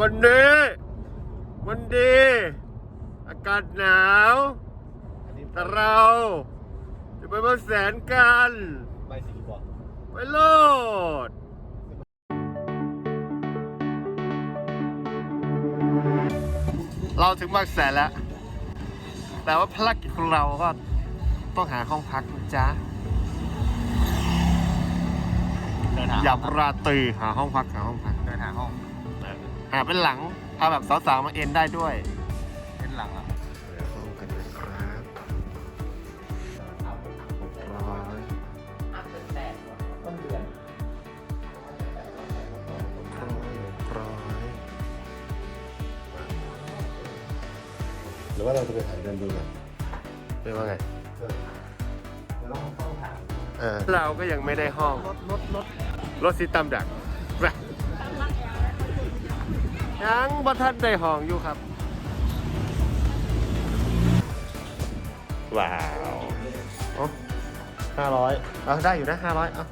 วันนี้วันดี อากาศหนาวอันนี้แต่เราจะไปบางแสนกันใบสีบอกไปโลดเราถึงบางแสนแล้ว แต่ว่าภารกิจของเราก็ต้องหาห้องพักนะจ๊ะเดินหายามราตรีหาห้องพักหาห้องพัก เดินหาห้อง หาเป็นหลังเอาแบบสาวๆมาเอ็นได้ด้วย เป็นหลังอะห้องกันนะครับหกร้อยร้อยหรือว่าเราจะไปถ่ายเดินดูกันเรียกว่าไงเราต้องถามเออเราก็ยังไม่ได้ห้อง รถรถรถรถซิตามดัก ยังบัทันได้ห้องอยู่ครับ ว้าวห้าร้อยเอาได้อยู่นะห้าร้อยเอา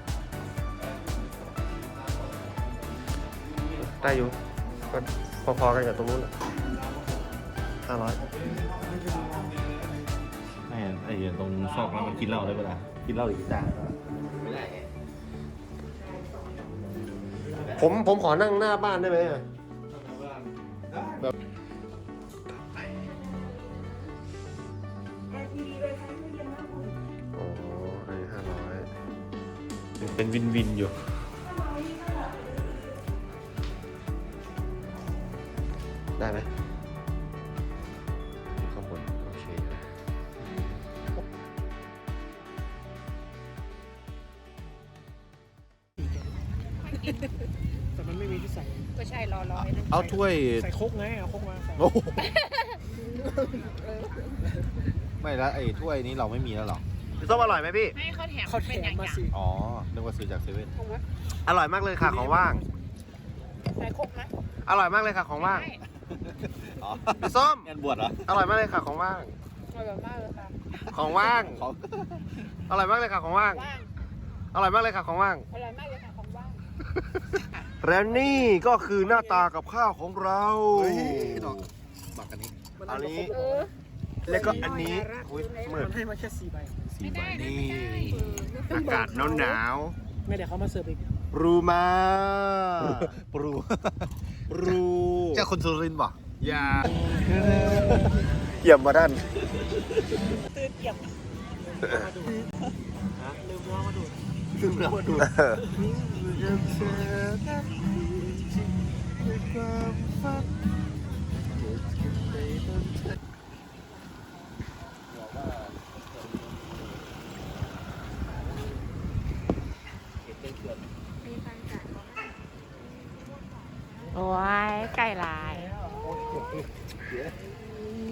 ได้อยู่ก็พอๆกันกับตรงนู้นห้าร้อยไอ้ไอ้ตรงซอกนั้นมันกินเหล้าได้ปะล่ะกินเหล้าหรือกินด่างไม่ได้ผมผมขอนั่งหน้าบ้านได้ไหมอะ เป็นวินวินอยู่ ได้ไหมข้างบนโอเคนะแต่มันไม่มีที่ใส่ ก็ใช่รอรอให้นั่นเอาถ้วย ใส่โคกไงเอาโคกมาใส่โอ้โหไม่แล้วไอ้ถ้วยนี้เราไม่มีแล้วหรอ พี่ส้มอร่อยไหมพี่ให้เขาแถมเขาแถเป็นอมย่างมาอย่างสิอ๋อ นึกว่าซื้อจากเซเว่นอร่อยมากเลยค่ะของว่าง ใส่ครกนะอร่อยมากเลยค่ะของว่างใช่อ๋อพี่ส้ม งานบวชเหรอ อร่อยมากเลยค่ะของว่าง อร่อยมากเลยค่ะของว่างเขาอร่อยมากเลยค่ะของว่าง ว่างอร่อยมากเลยค่ะของว่าง อร่อยมากเลยค่ะของว่างและนี่ก็คือหน้าตากับข้าวของเรา เฮ้ยดอกบักอันนี้ อันนี้เออแล้วก็อันนี้อุ้ยมืมัดนให้มาแค่สี่ใบสี่ใบ ไม่ได้นะนี่ไม่ได้ อากาศหนาวหนาวไม่เดี๋ยวเขามาเสิร์ฟอีกๆรูมา ปรูรูเจ้าคนสุรินทร์ป่ะอย่าเยี่ยมมาด้านตื่นเกี่ยมลืมล้อมาดูดซึ่งเราดูโอ้ ยไก่ลาย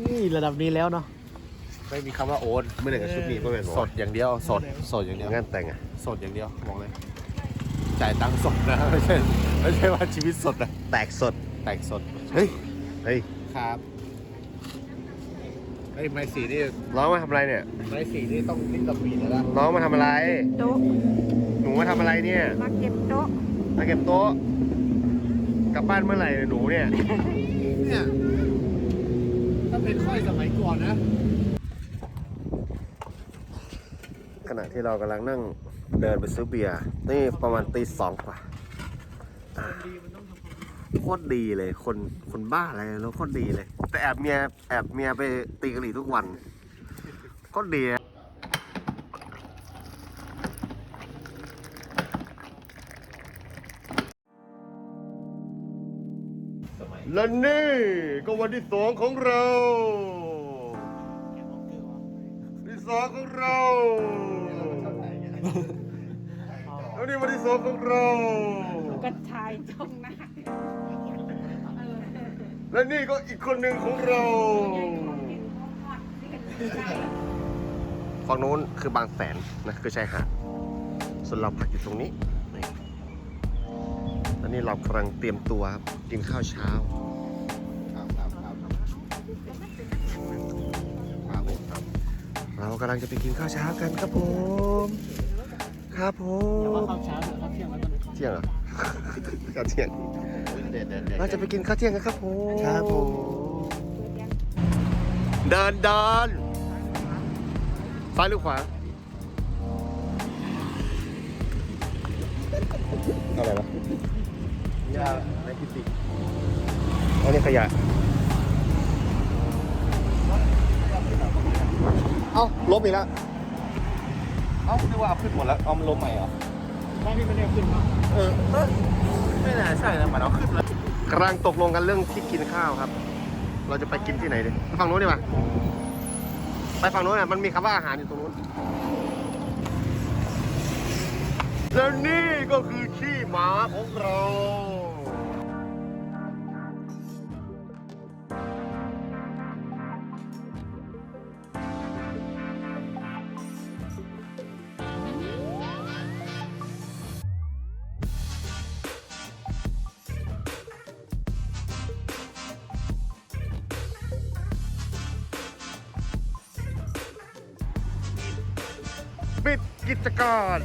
นี่ระดับนี้แล้วเนาะไม่มีคำว่าโอนไม่ได้กับชุดนี้ก็เป็นสดอย่างเดียว สดสดอย่างเดียวงานแต่งอะสดอย่างเดียวบอกเลยจ่ายตังค์สดนะไม่ใช่ไม่ใช่ว่าชีวิตสดนะแตกสดแตกสดเฮ้ยเฮ้ยครับไอ้ไม้สีนี่น้องมาทำอะไรเนี่ยไม้สีนี่ต้องลิ้นตะวีแล้วล่ะน้องมาทำอะไรโต๊ะหนูมาทำอะไรเนี่ยมาเก็บโต๊ะมาเก็บโต๊ะ กลับบ้านเมื่อไหร่เนี่ยหนูเนี่ย เนี่ยถ้าเป็นค่อยสมัยก่อนนะ ขณะที่เรากำลังนั่งเดินไปซื้อเบียร์นี่ประมาณตีสองกว่าอ่าโคตรดีเลย คนคนบ้าอะไรแล้วโคตรดีเลย แต่แอบเมียแอบเมียไปตีกะหรี่ทุกวันโคตรดี และนี่ก็วันที่สองของเรา ที่สองของเรา แล้วนี่วันที่สองของเรา กระชายจ้องหน้าและนี่ก็อีกคนหนึ่งของเรา ฝั่งนู้นคือบางแสนนะคือชายหาดส่วนเราพักอยู่ตรงนี้ นี่เรากำลังเตรียมตัวครับกินข้าวเช้าเรากำลังจะไปกินข้าวเช้ากันครับผม ครับผแต่ว่ามข้าวเช้าข้าวเที่ยงแล้วกันเที่ยงเหรอ ข้าวเที่ยงเดี๋ยวเดี๋ยวเดี๋ยวเราจะไปกินข้าวเที่ยงกันครับผมครับผมเดินเดินซ้ายหรือขวาอะไรวะ ยาในพิติอันนี้ขยะ เอ้าลบอีกแล้ว เอ้านึกว่าเอาขึ้นหมดแล้ว เอามันลงใหม่เหรอบ้านพี่ไม่ได้ขึ้นมาเออเออ ไม่น่าใช่นะมันเอาขึ้นแล้วกำลังตกลงกันเรื่องที่กินข้าวครับ เราจะไปกินที่ไหนดีไปฝั่งโน้นดีกว่าไปฝั่งโน้นอะ มันมีคำว่าอาหารอยู่ตรงนู้นแล้วนี่ก็คือขี้หมาของเรา ปิดกิจการ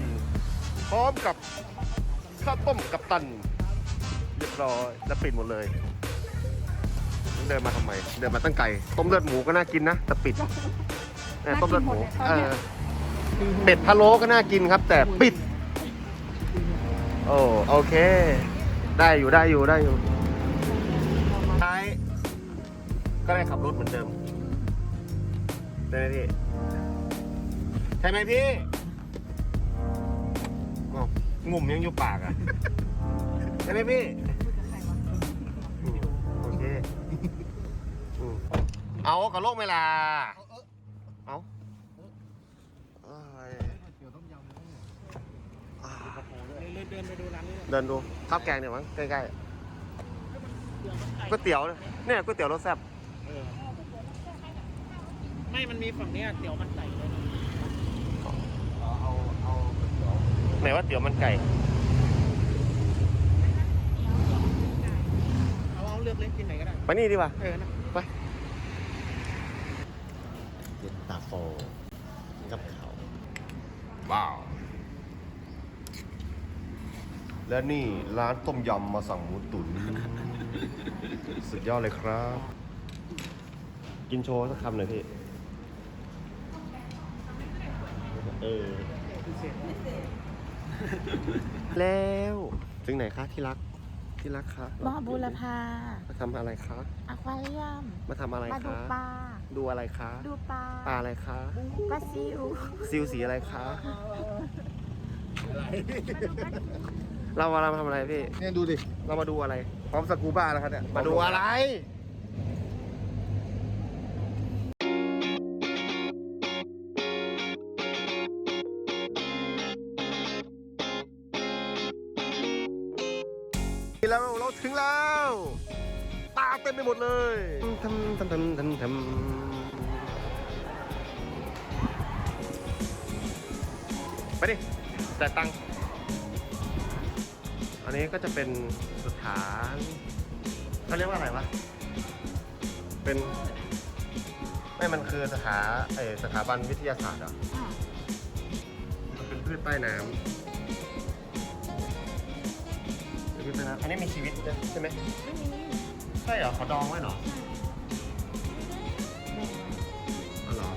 พร้อมกับข้าวต้มกับตัน เรียบร้อยแล้วปิดหมดเลย เดินมาทำไม เดินมาตั้งไก่ต้มเลือดหมูก็น่ากินนะแต่ปิดเออต้มเลือดหมูเออเป็ดพะโล้ก็น่ากินครับ แต่ปิด โอ้โอเค ได้อยู่ได้อยู่ได้อยู่ท้ายก็ได้ขับรถเหมือนเดิมได้ไหมพี่ใช่ไหมพี่อ้าวงุ่มยังอยู่ปากอะ ใช่ไหมพี่อืมโอเคอืมเอากับโลกเวลา เอาเอ้ยอ่าเลยเลยเดินไปดูร้านนี้เลยเดินดูข้าวแกงเนี่ยมั้งใกล้ๆก๋วยเตี๋ยวเนี่ยก๋วยเตี๋ยวรสแซ่บเออไม่มันมีฝั่งเนี้ยเตี๋ยวมันไก่เลยนะ เอาเอาเอาเดี๋ยว ไหนว่าเตี๋ยวมันไก่เอาเอาเลือกเล็กกินไหนก็ได้ไปนี่ดีกว่าเออนะไปเย็นตาโฟกับเขา ว้าว และนี่ร้านต้มยำมาสั่งหมูตุ๋นสุดยอดเลยครับ กินโชว์สักคำหน่อยพี่ เออ พิเศษ แล้วถึงไหนคะที่รักที่รักคะมอบุรพามาทำอะไรคะอควาเรียม มาทำอะไรมาดูคะปลา ดูอะไรคะดูปลาปลาอะไรคะปลาซิวซิลสีอะไรคะเรามาเรามาทำอะไรพี่เนี่ยดูดิ เรามาดูอะไร พร้อมสกูบ้าแล้วครับเนี่ยมาดูอะไร แล้วเราถึงแล้วตาเต็มไปหมดเลยทำทำทำทำทำไปดิจ่ายตังค์อันนี้ก็จะเป็นสถานเขาเรียกว่าอะไรวะ เป็นไม่มันคือสถาเออสถาบันวิทยาศาสตร์เหรอมันเป็นพืชใต้น้ำ เป็นพืชใต้น้ำอันนี้มีชีวิตด้วยใช่ไหมใช่เหรอเขาดองไว้เหรออ๋อเหรอ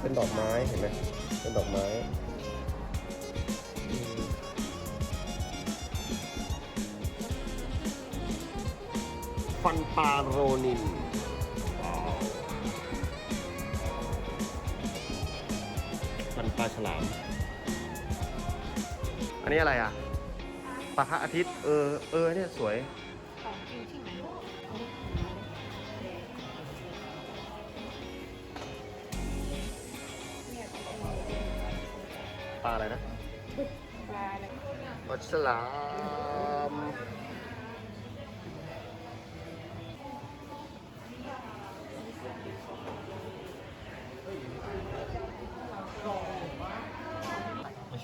เป็นดอกไม้เห็นไหมเป็นดอกไม้อืมฟันปลาโรนินว้าวฟันปลาฉลาม อันนี้อะไรอะปลาพระอาทิตย์ เออ เออ เนี่ยสวย ของจริงที่ไหนปลาอะไรนะ ปลาอะไรปลาฉลาม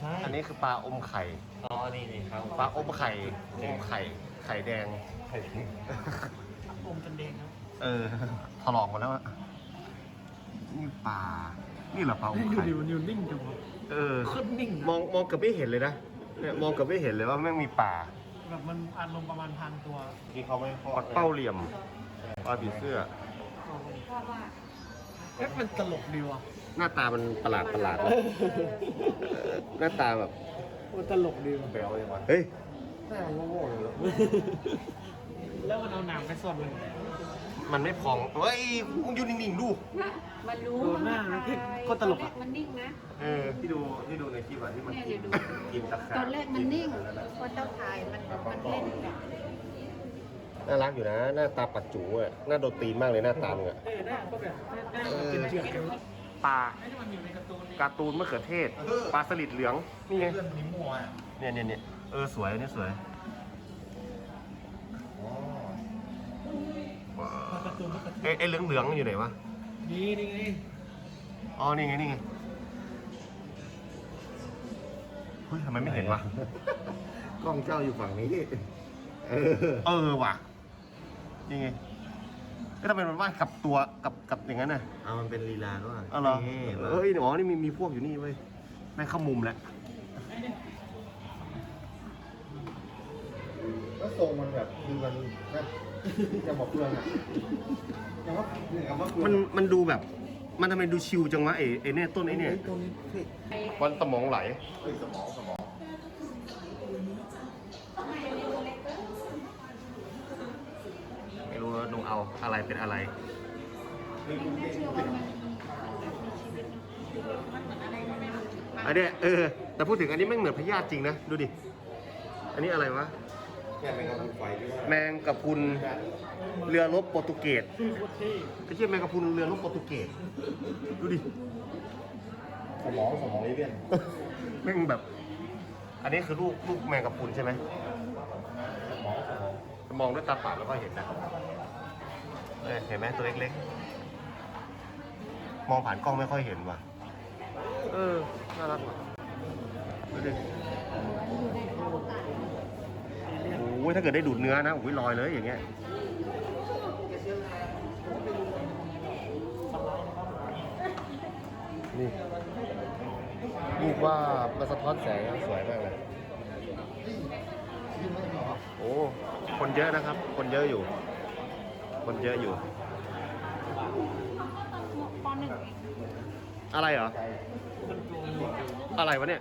ใช่ อันนี้คือปลาอมไข่ อ๋อ นี่นี่ครับปลาอมไข่ อมไข่ไข่แดงอมจนแดงครับเออถลอกหมดแล้วอะนี่ปลา นี่เหรอปลาอมอยู่ไข่ดิวนิวนิ่งจังวะเออ โคตรนิ่งมองมองเกือบไม่เห็นเลยนะเนี่ยมองเกับไม่เห็นเลยว่าแม่งมีป่าแบบมันอารมณ์ประมาณพันตัวที่เขาไม่พอปักเป้าเหลี่ยมปลาผีเสื้อ เอ๊ะมันตลกดีว่ะ หน้าตามันประหลาดประหลาดนะเออหน้าตาแบบ มันตลกดีว่ะเบลยังวะเฮ้ย หน้าโง่ๆเลยเหรอแล้วมันเอาหนามไปซ่อนเลยมันไม่พองเฮ้ยมึงอยู่นิ่งๆดู มันรู้โดนหน้ามันคือโคตรตลกแรอะกมันนิ่งนะ เออ ที่ดูที่ดูในคลิปอะที่มันเนี่ยกิเดี๋นยวดู กินตะขาบตอนแรกมันนิ่งกิอะไรพอเจ้าถ่ายมันมันเล่นแบบน่ารักอยู่นะ หน้าตาปัดจูอะหน้าโดนตีนมากเลยหน้าตามึงอะเออหน้าก็แบบหน้ามันเป็นเชือก ปลาไอ้ที่มันอยู่ในการ์ตูนนี่การ์ตูนมะเขือเทศ ปลาสลิดเหลือง นี่ไง เพื่อนนิ้มมัวอะเนี่ยเนี่ยเนี่ยเออสวยอันนี่สวยอ๋อการ์ตูนมันก็เอ้ไอ้เหลืองเหลืองๆอยู่ไหนวะ นี่นี่ไงอ๋อ นี่ไง นี่ไง เฮ้ยทำไมไม่เห็นวะ กล้องเจ้าอยู่ฝั่งนี้ เออ เออว่ะ นี่ไง ก็ทำไมมันว่ายกับตัวกับกับอย่างนั้นน่ะเอามันเป็นลีลาก็อ๋อเหรอนี่เอ้ยอ๋อนี่มีมีพวกอยู่นี่เว้ยแม่งเข้ามุมแล้วแล้วทรงมันแบบคือมันนะจะบอกเพื่อนอะยังว่าเนี่ยคำว่าเพื่อมันมันดูแบบ มันทำไมดูชิวจังวะไอ้ไอ้เนี่ยต้นไอ้เนี่ยตรงนี้เฮ้ยวันสมองไหลเฮ้ยสมองสมองไม่รู้ว่าดูเอาอะไรเป็นอะไร อันเนี้ยเออ แต่พูดถึงอันนี้แม่งเหมือนพญาติจริงนะ ดูดิ อันนี้อะไรวะ แค่เป็นกระพุนไฟด้วยแมงกะพรุนเรือรบโปรตุเกสชื่อโคตรเท่ไอ้เชี่ยแมงกะพรุนเรือรบโปรตุเกส ดูดิ สมองสมองนี่เลี่ยนแม่งแบบ อันนี้คือลูกลูกแมงกะพรุนใช่ไหม สมองสมองมองด้วยตาเปล่าแล้วก็เห็นนะ เออเห็นไหมตัวเล็กๆ มองผ่านกล้องไม่ค่อยเห็นว่ะ เออ น่ารักว่ะดูดิโอ้ยถ้าเกิดได้ดูดเนื้อนะโอ้ยลอยเลยอย่างเงี้ยนี่รูปว่ามันสะท้อนแสงสวยมากเลยโอ้ คนเยอะนะครับ คนเยอะอยู่ คนเยอะอยู่ ปหนึ่งอะไรเหรอ อะไรวะเนี่ย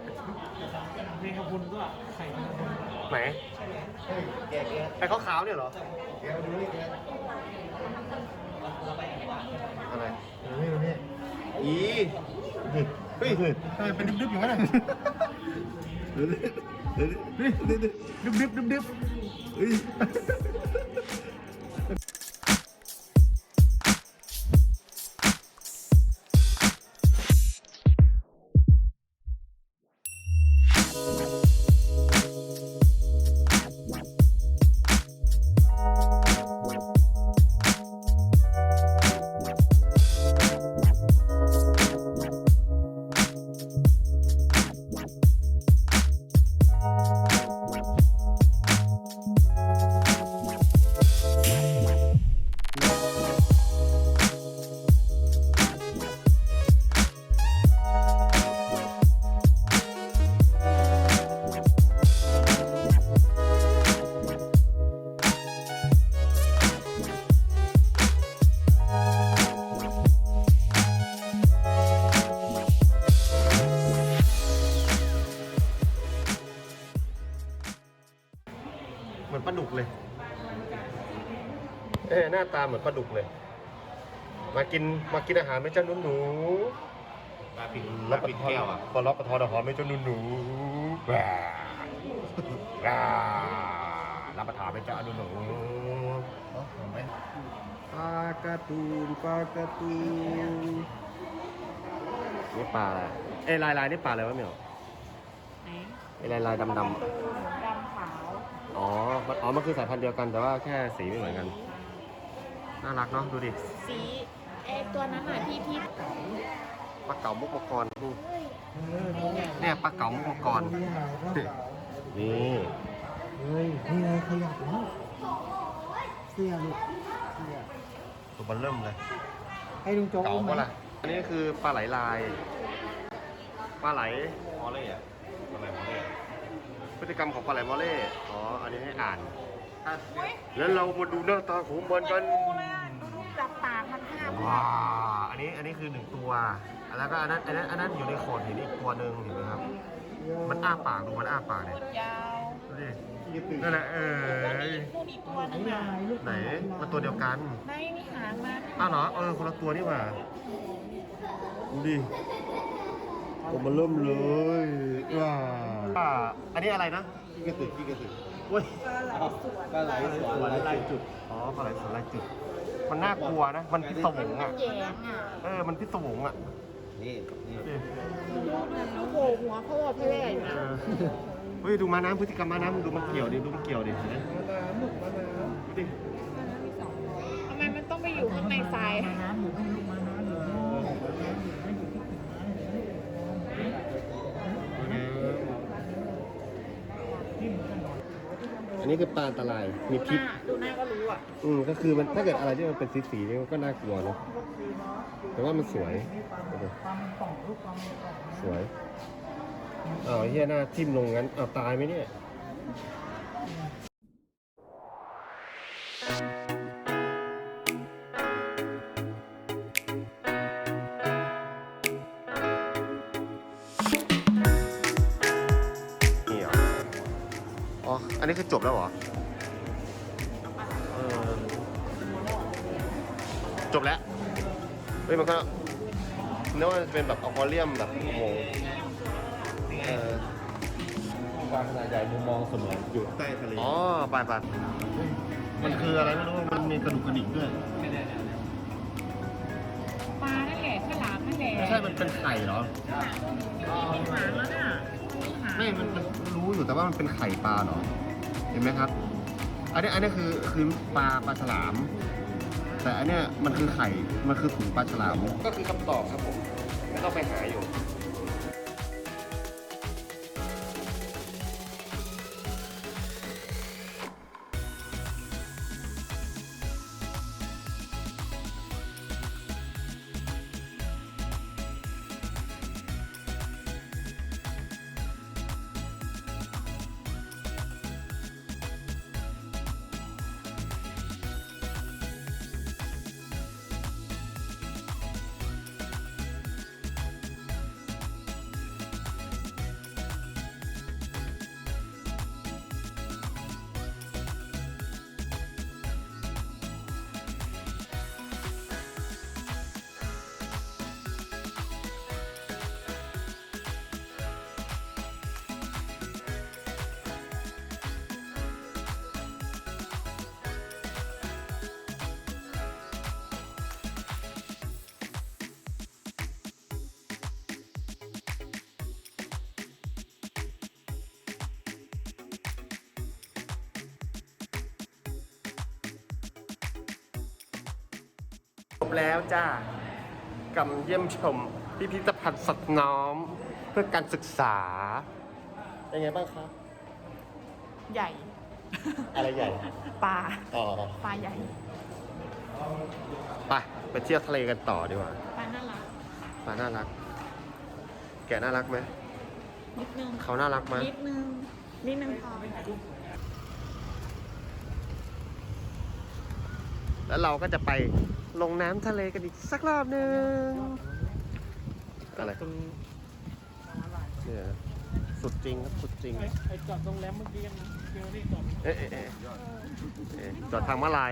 เพลงขอบคุณก็ไข่ขอบคุณไหนเฮ้ยแกแกไอ้ขาวๆเนี่ยเหรอแกมาดูนี่แกอะไรดูนี่ดูนี่อีเฮ้ยทำไมเป็นดึบๆอย่างนั้นอะดูนี่ดูนี่ดูนี่ดึบๆดึบ น้าตาเหมือนปลาดุกเลย มากินมากินอาหารไหม่เจ้าหนูหนูปลาปิ่นๆปลาปิ่นแก้วอะพอรับประทานอาหารไหม่เจ้าหนูหนูๆแหว่แหว่รับประทานไหม่เจ้าหนูหนูเอ้าเห็นไหมปลาการ์ตูนปลาการ์ตูนนี่ปลาอะไรเอ้ยลายลายๆนี่ปลาอะไรวะเหมียวไหนไอ้ลายลายๆดำดำตูนดำขาวๆอ๋อมันอ๋อ มันคือสายพันธุ์เดียวกันแต่ว่าแค่สีไม่เหมือนกัน น่ารักเนาะดูดิสีเอตัวนั้นอะที่ที่ปลาเก๋ามุกมังกรดูเนี่ยปลาเก๋ามุกมังกรนี่เฮ้ยนี่ไงขยับแล้วเสื้อลูกเสื้อตัวมันเริ่มเลยให้ลุงโจ๊กเก๋าอุ้มไหมปะล่ะอันนี้คือปลาไหลลายปลาไหลพอเลยอะอะไรพอเลยติกรรมของปลาไหลมอเล่อ๋ออันนี้ให้อ่านแล้วเรามาดูหน้าตาของมันกันากมันห้ามว้าอันนี้อันนี้คือหนึ่งตัว แล้วก็อันนั้นอันนั้นอันนั้นอยู่ในโขดหินอีกตัวหนึ่งเห็นไหมครับ มันอ้าปากดูมันอ้าปากเนี่ยยาวดูดินั่นแหละเออแล้วมีอีกนู่นอีกตัวหนึงอะไหนมันตัวเดียวกันไม่มีหางมันอ้าวเหรอเออคนละตัวนี่หว่าดูดิผมมาเริ่มเลยว้าอ่าอันนี้อะไรนะขี้กระตือขี้กระตือเว้ย ปลาไหลสวนลายจุด อ๋อปลาไหลสวนลายจุด มันน่ากลัวนะ มันพิศวงอะ แยงอะเออ มันพิศวงอะนี่นี่นี่ดูโผล่หัวพ่อพ่อแม่อยู่เอนะอเฮ้ย ดูมาน้ำพฤติกรรมมาน้ำดูมันเกี่ยวดิ ดูมันเกี่ยวดิเห็นไหมดูดิ ทำไมมันต้องไปอยู่ข้างในทรายอันนี้คือปลาอันตราย มีดูหพิษน้าดูหน้าก็รู้ อืมก็คือมันถ้าเกิดอะไรที่มันเป็นสีสีๆนี่ก็น่ากลัวเนอะแต่ว่ามันสวยสวยอ้าวเฮียหน้าทิ่มลงงั้นอ้าวตายไหมเนี่ยนี่เหรออ๋ออันนี้คือจบแล้วเหรอ จบแล้ว เฮ้ยมันก็นึกว่าจะเป็นแบบอควาเรียมแบบโอ้โหเออปลาขนาดใหญ่มุมมองเสมือนอยู่ใต้ทะเลอ๋อไปไปมันคืออะไรไม่รู้มันมีกระดูกกระดิกด้วยปลานั่นแหละฉลามนั่นแหละไม่ใช่มันเป็นไข่เหรอมีหางแล้วน่ะมีหางไม่มันมันรู้อยู่แต่ว่ามันเป็นไข่ปลาเหรอ เห็นไหมครับ อันนี้อันนี้คือคือปลาปลาฉลาม แต่อันเนี้ยมันคือไข่ มันคือถุงปลาฉลาม ก็คือคำตอบครับผมไม่ต้องไปหาอยู่ แล้วจ้ากำเยี่ยมชม พิพิธภัณฑ์สัตว์น้อม เพื่อการศึกษา เป็นไงบ้างครับใหญ่ อะไรใหญ่ ปลาอ๋อ ปลาใหญ่ ไป ไปเที่ยวทะเลกันต่อดีกว่า ปลาน่ารัก ปลาน่ารัก แกะน่ารักไหมนิดนึงเขาน่ารักไหมนิดนึงนิดนึงพอ แล้วเราก็จะไปลงน้ำทะเลกันอีกสักรอบหนึ่งอะไรเนี่ยสุดจริงครับสุดจริงไอ้จอดโรงแรมเมื่อกี้ยังเจอนี่จอดเอ๊ะเอ๊ะเอ๊ะเอ๊ะจอดทางมาลาย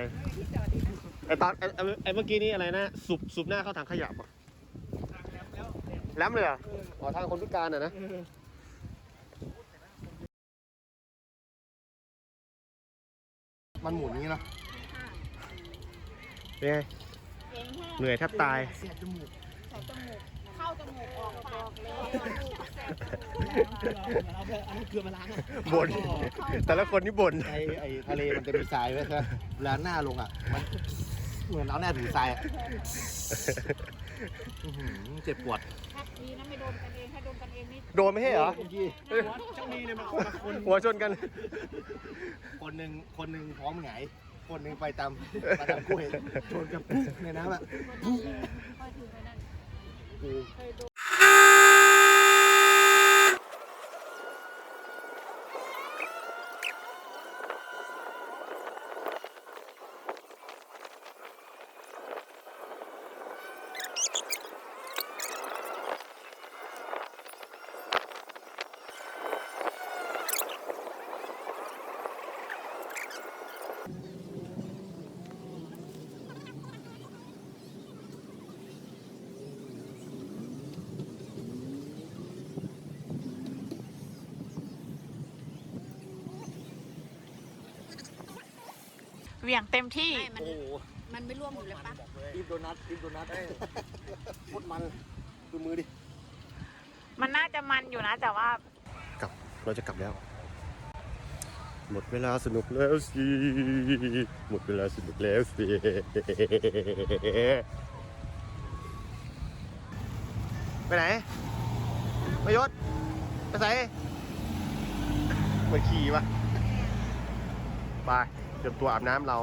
ไอตอนไอไอ้ไอเมื่อกี้นี่อะไรนะสูบสูบหน้าเข้าถังขยะปะแหลมเลยเหรออ๋อทางคนพิการอะนะมันหมุนอย่างนี้เนาะ เป็นไงเองแค่เหนื่อยแทบตาย เสียจมูกใส่จมูก เข้าจมูกออกปากเลยเอาไปเอาเกลือมาล้างอะบ่นแต่ละคนนี่บ่นไอ้ไอ้ทะเลมันจะมีทรายไว้ครับเวลาหน้าลงอะ มันเหมือนเอาหน้าถูทรายอะอื้อหือเจ็บปวดถ้าดีนะไม่โดนกันเองถ้าโดนกันเองนี่โดนไม่ใช่เหรอเมื่อกี้เจ้านี่เนี่ยมาคนละคนหัวชนกัน คนหนึ่งคนหนึ่งพร้อมหงาย คนหนึ่งไปตามไปตามกล้วยชนกับปุ๊บในน้ำอะค่อยถือไปนั่นกูเคยโด เหวี่ยงเต็มที่ ไม่มัน โอ้โหมันไม่ร่วมอยู่เลยปะบอกเลยดิบโดนัทดิบโดนัทโคตรมันดูมือดิ มันน่าจะมันอยู่นะ แต่ว่า กลับ เราจะกลับแล้ว หมดเวลาสนุกแล้วสิ หมดเวลาสนุกแล้วสิ ไปไหนประยศไปไหนไปขี่ปะไป เตรียมตัวอาบน้ำเรา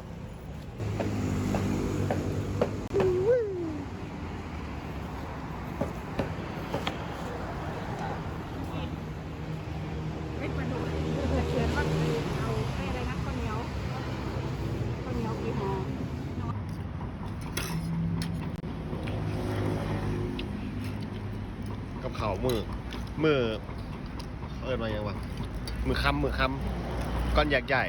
ไม่มาดูเชิญว่าเอาให้อะไรนะข้าวเหนียวข้าวเหนียวกี่ห่อกับเขาวมือมือเอินมายังวะมือคำมือคำก้อนใหญ่ใหญ่